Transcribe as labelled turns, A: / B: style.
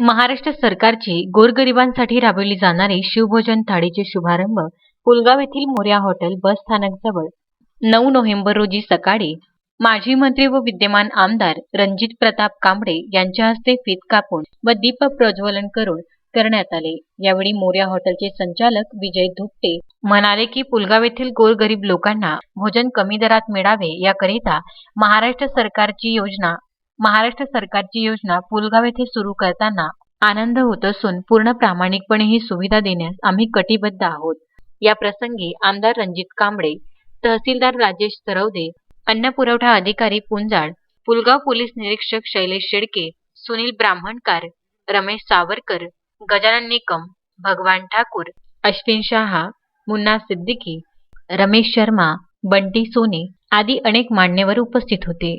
A: महाराष्ट्र सरकारची गोरगरिबांसाठी राबवली जाणारी शिवभोजन थाळीचे शुभारंभ पुलगाव येथील मोर्या हॉटेल बस स्थानकजवळ नऊ नोव्हेंबर रोजी सकाळी माजी मंत्री व विद्यमान आमदार रणजित प्रताप कांबळे यांच्या हस्ते फीत कापून व दीप प्रज्वलन करून करण्यात आले. यावेळी मोर्या हॉटेलचे संचालक विजय धुपटे म्हणाले की पुलगाव येथील गोरगरीब लोकांना भोजन कमी दरात मिळावे याकरिता महाराष्ट्र सरकारची योजना महाराष्ट्र सरकारची योजना पुलगाव येथे सुरू करताना आनंद होत असून पूर्ण प्रामाणिकपणे ही सुविधा देण्यास आम्ही कटिबद्ध आहोत. या प्रसंगी आमदार रणजित कांबळे तहसीलदार राजेश सरवदे अन्न पुरवठा अधिकारी पुंजाळ पुलगाव पोलीस निरीक्षक शैलेश शेडके सुनील ब्राह्मणकार रमेश सावरकर गजानन निकम भगवान ठाकूर अश्विन शहा मुन्ना सिद्दीकी रमेश शर्मा बंटी सोने आदी अनेक मान्यवर उपस्थित होते.